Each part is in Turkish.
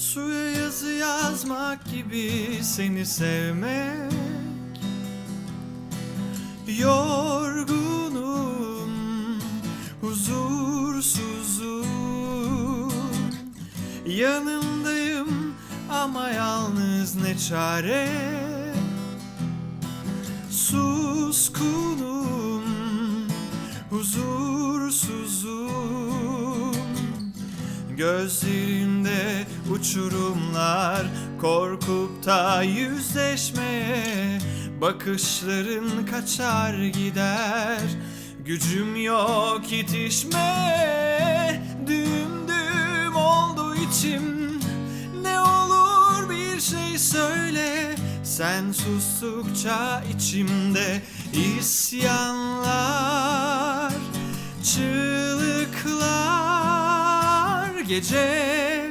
Suya yazı yazmak gibi seni sevmek. Yorgunum, huzursuzum. Yanındayım ama yalnız ne çare? Suskunum, Gözlerinde uçurumlar Korkup da yüzleşmeye Bakışların kaçar gider Gücüm yok yetişmeye Düm düm oldu içim Ne olur bir şey söyle. Sen sustukça içimde isyanlar Çığlıklar gece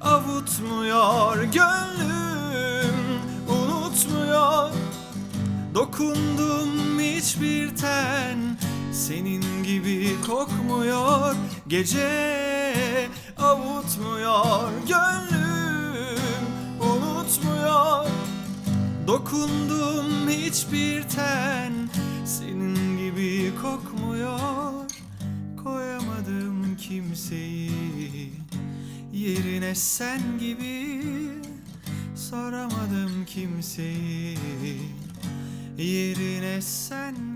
avutmuyor gönlüm unutmuyor. Dokundum hiçbir ten senin gibi kokmuyor. Gece avutmuyor gönlüm unutmuyor. Dokundum hiçbir ten senin kimseyi yerine sen gibi Soramadım kimseyi. Yerine sen